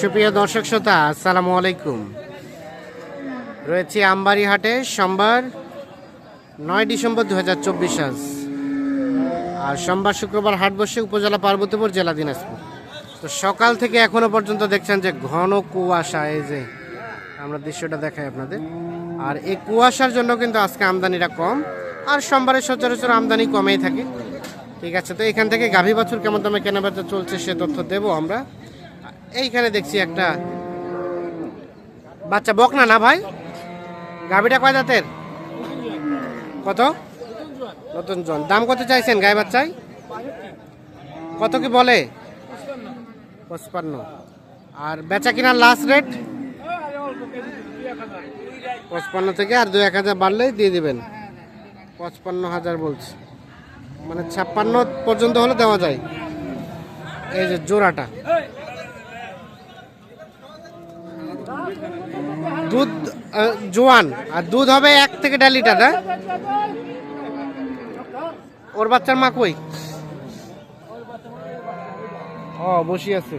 সুপ্রিয় দর্শক শ্রোতা, আসসালামু আলাইকুম। রয়েছে আমবাড়ি হাটে সোমবার নয় ডিসেম্বর দু হাজার চব্বিশ আজ। আর সোমবার শুক্রবার হাট বসে উপজেলা পার্বতীপুর, জেলা দিনাজপুর। তো সকাল থেকে এখনও পর্যন্ত দেখছেন যে ঘন কুয়াশা, এই যে আমরা দৃশ্যটা দেখাই আপনাদের। আর এই কুয়াশার জন্য কিন্তু আজকে আমদানিটা কম। আর সোমবারে সচরাচর আমদানি কমেই থাকে। ঠিক আছে, তো এখান থেকে গাভী বাছুর কেমন দামে কেনাবেচা চলছে সে তথ্য দেবো আমরা। এইখানে দেখছি একটা বাচ্চা বক না না ভাই? গাভীটা কয় দাঁতের কত? নতুন জন। দাম কত চাইছেন গায়ে বাচ্চায়? কত কি বলে? পঁচপান্ন। আর বেচা কিনার লাস্ট রেট পঁচপান্ন থেকে আর দু এক হাজার বাড়লেই দিয়ে দিবেন। পঁচপান্ন হাজার বলছি। মানে ছাপ্পান্ন পর্যন্ত হলে দেওয়া যায়। এই যে জোড়াটা। দুধ জোয়ান। আর দুধ হবে এক থেকে দেড় লিটার না ওর বাচ্চার মা কই? ও, বসি আছে।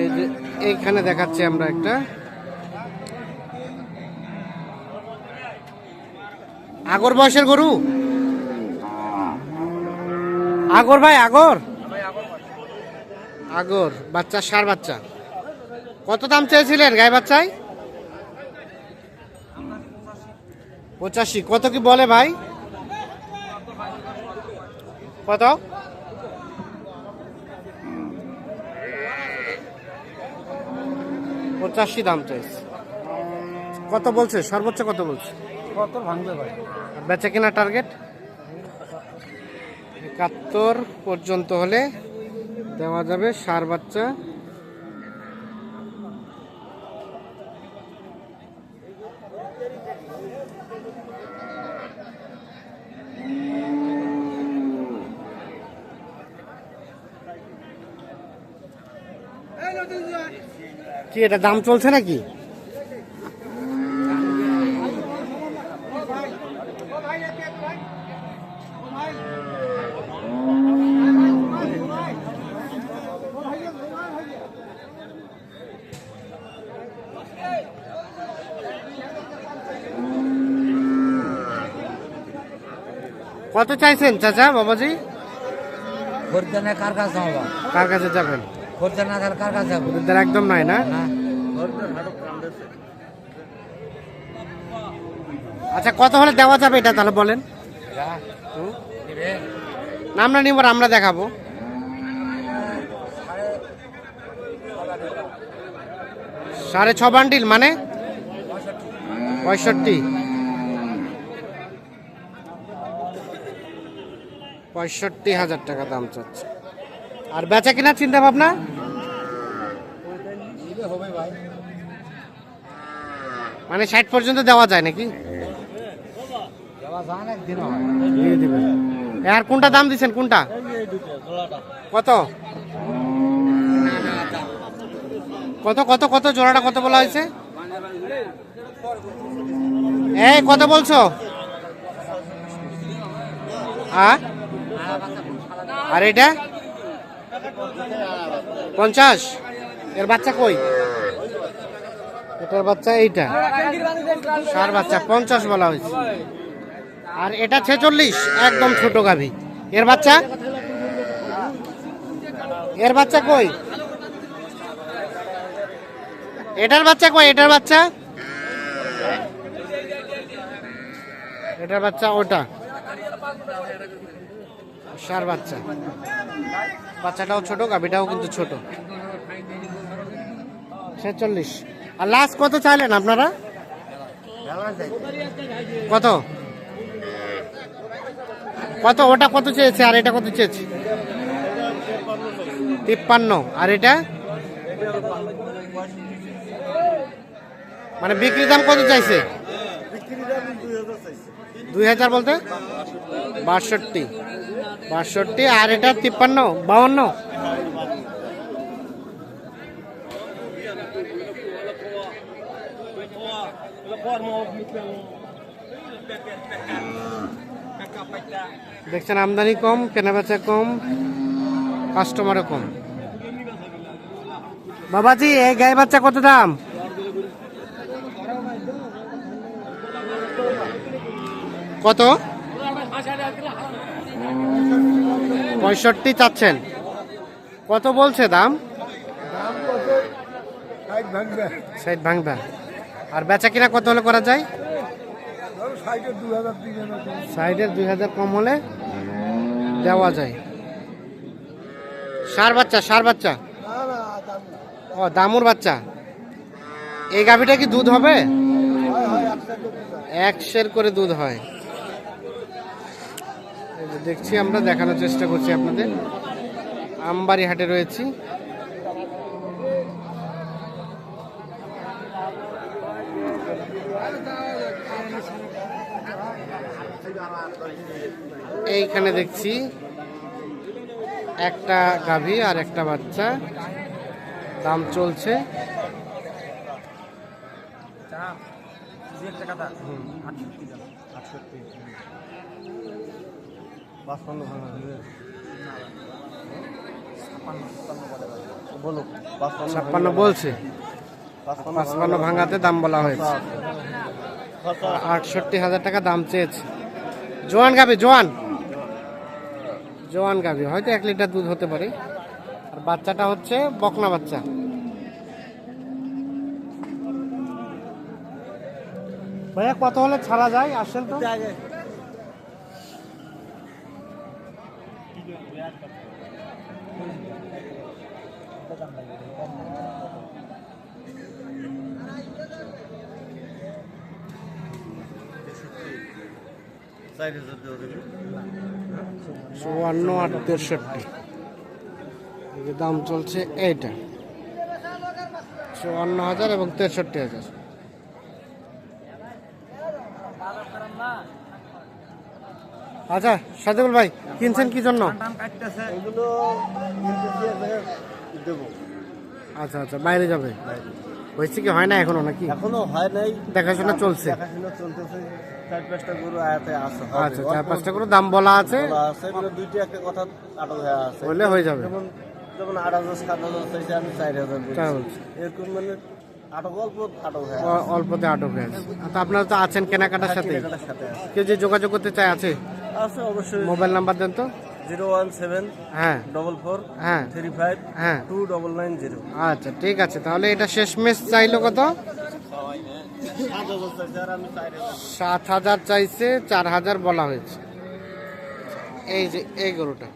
এই যে, এইখানে দেখাচ্ছি আমরা একটা। আগর বয়সের গরু? আগর ভাই, আগর? আগর বাচ্চা সার বাচ্চা। কত দাম চেয়েছিলেন গায়ে বাচ্চায়? পঁচাশি। কত কি বলে ভাই? কত? পঁচাশি দাম চাইছে কত বলছে? সর্বোচ্চ কত বলছে? কত ভাঙবে ভাই? বেচা কেনা টার্গেট একাত্তর পর্যন্ত হলে দেওয়া যাবে সার বাচ্চা। কি এটা দাম চলছে নাকি? কত চাইছেন চাচা বাবাজি? খরিদ্দানে কার কাছে হবা কার কাছে যাবেন? খরিদ্দার না কার কাছে যাব? ওদের একদম নাই না? না আচ্ছা কত হলে দেওয়া যাবে এটা তাহলে বলেন? আমরা নিব না, আমরা দেখাবো। সাড়ে ছ বান্ডিল মানে? পঁয়ষট্টি। পঁয়ষট্টি হাজার টাকা দাম চাচ্ছে। আর বেচা কিনা চিন্তা ভাবনা? মানে ষাট পর্যন্ত দেওয়া যায় নাকি? আর কোনটা দাম দিচ্ছেন, কোনটা? কত? কত কত কত? জোড়াটা কত বলা হয়েছে? এই, কত বলছো? আ? আর এটা? পঞ্চাশ। এর বাচ্চা কই? এটার বাচ্চা এইটা। সার বাচ্চা, পঞ্চাশ বলা হয়েছে। আর এটা ছেচল্লিশ, একদম ছোট গাভী। এর বাচ্চা? এর বাচ্চা কই? এটার বাচ্চা কই? এটার বাচ্চা? এটার বাচ্চা ওটা। সার বাচ্চা। বাচ্চাটাও ছোট গাভীটাও কিন্তু ছোট। ছেচল্লিশ। আর লাস্ট কত চাইলেন আপনারা? কত? কত? ওটা কত চেয়েছে? আর এটা কত চেয়েছে? তিপ্পান্ন। আর এটা? মানে বিক্রি দাম কত চাইছে। দুই হাজার বলতে? বাষট্টি। বাষট্টি, আর এটা তিপ্পান্ন, বাউন্ন। দেখছেন আমদানি কম কেনাবেচা কম কাস্টমারও কম। বাবাজি, এই গায়ে বাচ্চা কত দাম? কত? পঁয়ষট্টি চাচ্ছেন। কত বলছে দাম? সাইড আর বেচা কিনা কত হলে করা যায়? সাইডের দুই হাজার কম হলে দেওয়া যায়। সার বাচ্চা সার বাচ্চা? ও, দামুর বাচ্চা। এই গাভিটা কি দুধ হবে? এক সের করে দুধ হয়। দেখছি আমরা দেখানোর চেষ্টা করছি আপনাদের। আমবাড়ি হাটে রয়েছি। এইখানে দেখছি একটা গাভী আর একটা বাচ্চা। দাম চলছে। ছাপ্পান্ন বলছে। পাঁচপান্ন ভাঙাতে দাম বলা হয়েছে। আটষট্টি হাজার টাকা দাম চেয়েছে। জোয়ান গাবি জোয়ান। জোয়ান গাবি হয়তো এক লিটার দুধ হতে পারে। আর বাচ্চাটা হচ্ছে বকনা বাচ্চা। ভাইয়া কত হলে ছাড়া যায়? আসেন তো। চুয়ান্ন আর তেষট্টি। যে দাম চলছে এইটা। চুয়ান্ন হাজার এবং তেষট্টি হাজার। আচ্ছা সাদেকুল ভাই কিনছেন কি জন্য? আচ্ছা আচ্ছা বাইরে যাবে। হয়েছে কি হয় না এখনও নাকি? এখনও হয় নাই। দেখাশোনা চলছে। দেখাশোনা চলতেছে। চার পাঁচটা গরু আয়াতে আছে আচ্ছা চার পাঁচটা দাম বলা আছে? বলা আছে মানে দুইটা একটা কথা আটক হয়ে আছে। হলে হয়ে যাবে। যেমন যেমন আট হাজার সাত হাজার চাইছে আমি চার হাজার বলছি। তাই বলছি। এরকম মানে হয়ে অল্পতে আটক হয়ে আছে। আপনারা তো আছেন কেনাকাটার সাথে? সাথে আছে। কেউ যে যোগাযোগ করতে চায় আছে? আছে অবশ্যই। মোবাইল নাম্বার দেন তো। জিরো ওয়ান সেভেন হ্যাঁ। ডবল ফোর হ্যাঁ। থ্রি ফাইভ হ্যাঁ। Two double nine zero. আচ্ছা ঠিক আছে। তাহলে এটা শেষ মেশ চাইলো কত? সাত হাজার চাইছে চার হাজার বলা হয়েছে। এই যে এই গরুটা।